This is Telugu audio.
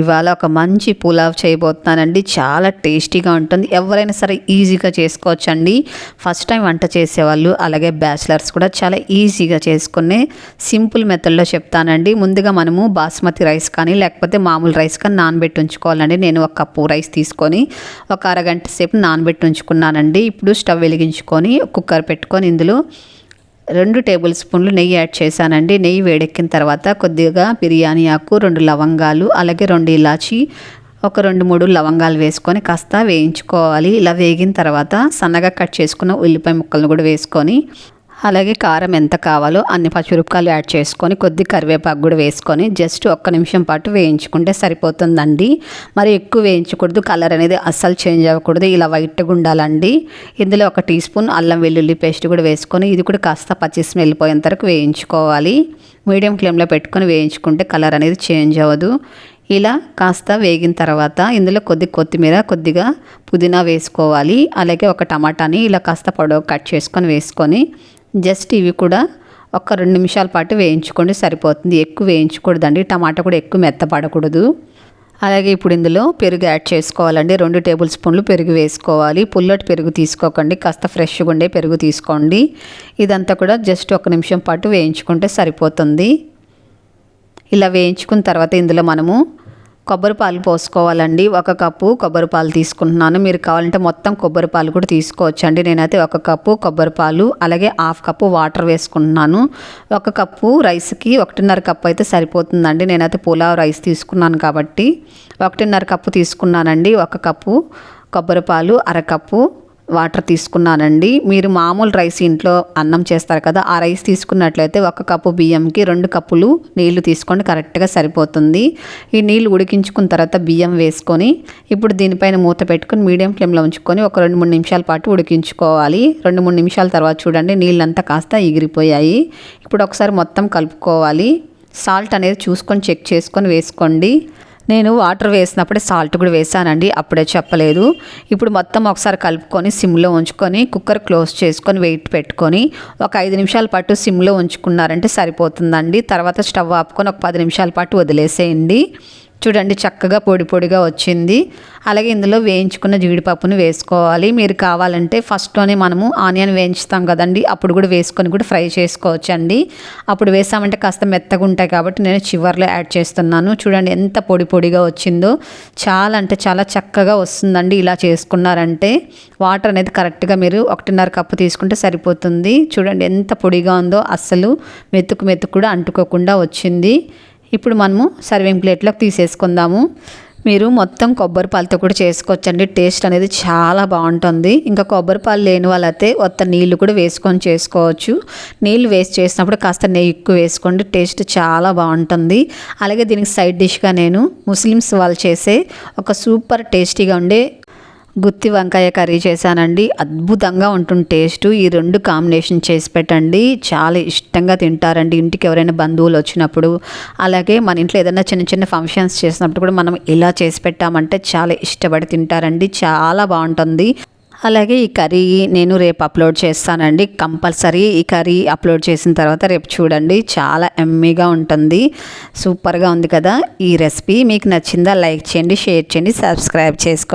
ఇవాళ ఒక మంచి పులావ్ చేయబోతున్నానండి. చాలా టేస్టీగా ఉంటుంది. ఎవరైనా సరే ఈజీగా చేసుకోవచ్చండి. ఫస్ట్ టైం వంట చేసేవాళ్ళు అలాగే బ్యాచిలర్స్ కూడా చాలా ఈజీగా చేసుకునే సింపుల్ మెథడ్లో చెప్తానండి. ముందుగా మనము బాస్మతి రైస్ కానీ లేకపోతే మామూలు రైస్ కానీ నానబెట్టి ఉంచుకోవాలండి. నేను ఒక కప్పు రైస్ తీసుకొని ఒక అరగంట సేపు నానబెట్టి ఉంచుకున్నానండి. ఇప్పుడు స్టవ్ వెలిగించుకొని కుక్కర్ పెట్టుకొని ఇందులో రెండు టేబుల్ స్పూన్లు నెయ్యి యాడ్ చేశానండి. నెయ్యి వేడెక్కిన తర్వాత కొద్దిగా బిర్యానీ ఆకు రెండు లవంగాలు అలాగే రెండు ఇలాచి ఒక రెండు మూడు లవంగాలు వేసుకొని కాస్త వేయించుకోవాలి. ఇలా వేగిన తర్వాత సన్నగా కట్ చేసుకున్న ఉల్లిపాయ ముక్కలను కూడా వేసుకొని అలాగే కారం ఎంత కావాలో అన్ని పచ్చిమిరపకాయలు యాడ్ చేసుకొని కొద్ది కరివేపాకు కూడా వేసుకొని జస్ట్ ఒక్క నిమిషం పాటు వేయించుకుంటే సరిపోతుందండి. మరి ఎక్కువ వేయించకూడదు కలర్ అనేది అస్సలు చేంజ్ అవ్వకూడదు. ఇలా వైట్గా ఉండాలండి. ఇందులో ఒక టీ స్పూన్ అల్లం వెల్లుల్లి పేస్ట్ కూడా వేసుకొని ఇది కూడా కాస్త పచ్చి స్మెల్ పోయేంత వరకు వేయించుకోవాలి. మీడియం ఫ్లేమ్లో పెట్టుకొని వేయించుకుంటే కలర్ అనేది చేంజ్ అవ్వదు. ఇలా కాస్త వేగిన తర్వాత ఇందులో కొద్ది కొత్తిమీర కొద్దిగా పుదీనా వేసుకోవాలి. అలాగే ఒక టమాటాని ఇలా కాస్త పొడవు కట్ చేసుకొని వేసుకొని జస్ట్ ఇవి కూడా ఒక రెండు నిమిషాల పాటు వేయించుకోండి సరిపోతుంది. ఎక్కువ వేయించకూడదండి. టమాటా కూడా ఎక్కువ మెత్తపడకూడదు అలాగే ఇప్పుడు ఇందులో పెరుగు యాడ్ చేసుకోవాలండి. రెండు టేబుల్ స్పూన్లు పెరుగు వేసుకోవాలి. పుల్లటి పెరుగు తీసుకోకండి. కాస్త ఫ్రెష్గా ఉండే పెరుగు తీసుకోండి. ఇదంతా కూడా జస్ట్ ఒక నిమిషం పాటు వేయించుకుంటే సరిపోతుంది. ఇలా వేయించుకున్న తర్వాత ఇందులో మనము కొబ్బరి పాలు పోసుకోవాలండి. ఒక కప్పు కొబ్బరి పాలు తీసుకుంటున్నాను. మీరు కావాలంటే మొత్తం కొబ్బరి పాలు కూడా తీసుకోవచ్చండి. నేనైతే ఒక కప్పు కొబ్బరి పాలు అలాగే హాఫ్ కప్పు వాటర్ వేసుకుంటున్నాను. ఒక కప్పు రైస్కి ఒకటిన్నర కప్పు అయితే సరిపోతుందండి. నేనైతే పులావ్ రైస్ తీసుకున్నాను కాబట్టి. ఒకటిన్నర కప్పు తీసుకున్నానండి. ఒక కప్పు కొబ్బరి పాలు అరకప్పు వాటర్ తీసుకున్నానండి. మీరు మామూలు రైస్ ఇంట్లో అన్నం చేస్తారు కదా ఆ రైస్ తీసుకున్నట్లయితే ఒక కప్పు బియ్యంకి రెండు కప్పులు నీళ్ళు తీసుకోండి కరెక్ట్గా సరిపోతుంది. ఈ నీళ్ళు ఉడికించుకున్న తర్వాత బియ్యం వేసుకొని ఇప్పుడు దీనిపైన మూత పెట్టుకొని మీడియం ఫ్లేమ్లో ఉంచుకొని ఒక రెండు మూడు నిమిషాల పాటు ఉడికించుకోవాలి. రెండు మూడు నిమిషాల తర్వాత చూడండి నీళ్ళంతా కాస్త ఎగిరిపోయాయి. ఇప్పుడు ఒకసారి మొత్తం కలుపుకోవాలి. సాల్ట్ అనేది చూసుకొని చెక్ చేసుకొని వేసుకోండి. నేను వాటర్ వేసినప్పుడే సాల్ట్ కూడా వేసానండి అప్పుడే చెప్పలేదు. ఇప్పుడు మొత్తం ఒకసారి కలుపుకొని సిమ్లో ఉంచుకొని కుక్కర్ క్లోజ్ చేసుకొని వెయిట్ పెట్టుకొని ఒక ఐదు నిమిషాల పాటు సిమ్లో ఉంచుకున్నారంటే సరిపోతుందండి. తర్వాత స్టవ్ ఆపుకొని ఒక పది నిమిషాల పాటు వదిలేసేయండి. చూడండి చక్కగా పొడి పొడిగా వచ్చింది. అలాగే ఇందులో వేయించుకున్న జీడిపప్పును వేసుకోవాలి. మీరు కావాలంటే ఫస్ట్లోనే మనము ఆనియన్ వేయించుతాం కదండి అప్పుడు కూడా వేసుకొని కూడా ఫ్రై చేసుకోవచ్చండి. అప్పుడు వేసామంటే కాస్త మెత్తగా ఉంటాయి కాబట్టి నేను చివర్లో యాడ్ చేస్తున్నాను. చూడండి ఎంత పొడి పొడిగా వచ్చిందో. చాలా అంటే చాలా చక్కగా వస్తుందండి ఇలా చేసుకున్నారంటే. వాటర్ అనేది కరెక్ట్గా మీరు ఒకటిన్నర కప్పు తీసుకుంటే సరిపోతుంది. చూడండి ఎంత పొడిగా ఉందో అస్సలు మెతుకు మెతుకు కూడా అంటుకోకుండా వచ్చింది. ఇప్పుడు మనము సర్వింగ్ ప్లేట్లోకి తీసేసుకుందాము. మీరు మొత్తం కొబ్బరి పాలతో కూడా చేసుకోవచ్చండి. టేస్ట్ అనేది చాలా బాగుంటుంది. ఇంకా కొబ్బరి పాలు లేని వాళ్ళైతే కొత్త నీళ్ళు కూడా వేసుకొని చేసుకోవచ్చు. నీళ్ళు వేస్ట్ చేసినప్పుడు కాస్త నెయ్యి ఎక్కువ వేసుకోండి. టేస్ట్ చాలా బాగుంటుంది. అలాగే దీనికి సైడ్ డిష్గా నేను ముస్లిమ్స్ వాళ్ళు చేసే ఒక సూపర్ టేస్టీగా ఉండే గుత్తి వంకాయ కర్రీ చేశానండి. అద్భుతంగా ఉంటుంది టేస్ట్. ఈ రెండు కాంబినేషన్ చేసి పెట్టండి. చాలా ఇష్టంగా తింటారండి ఇంటికి ఎవరైనా బంధువులు వచ్చినప్పుడు. అలాగే మన ఇంట్లో ఏదైనా చిన్న చిన్న ఫంక్షన్స్ చేసినప్పుడు కూడా మనం ఇలా చేసి పెట్టామంటే చాలా ఇష్టపడి తింటారండి. చాలా బాగుంటుంది. అలాగే ఈ కర్రీ నేను రేపు అప్లోడ్ చేస్తానండి. కంపల్సరీ ఈ కర్రీ అప్లోడ్ చేసిన తర్వాత రేపు చూడండి. చాలా ఎమ్మీగా ఉంటుంది. సూపర్గా ఉంది కదా. ఈ రెసిపీ మీకు నచ్చిందా లైక్ చేయండి షేర్ చేయండి సబ్స్క్రైబ్ చేసుకోండి.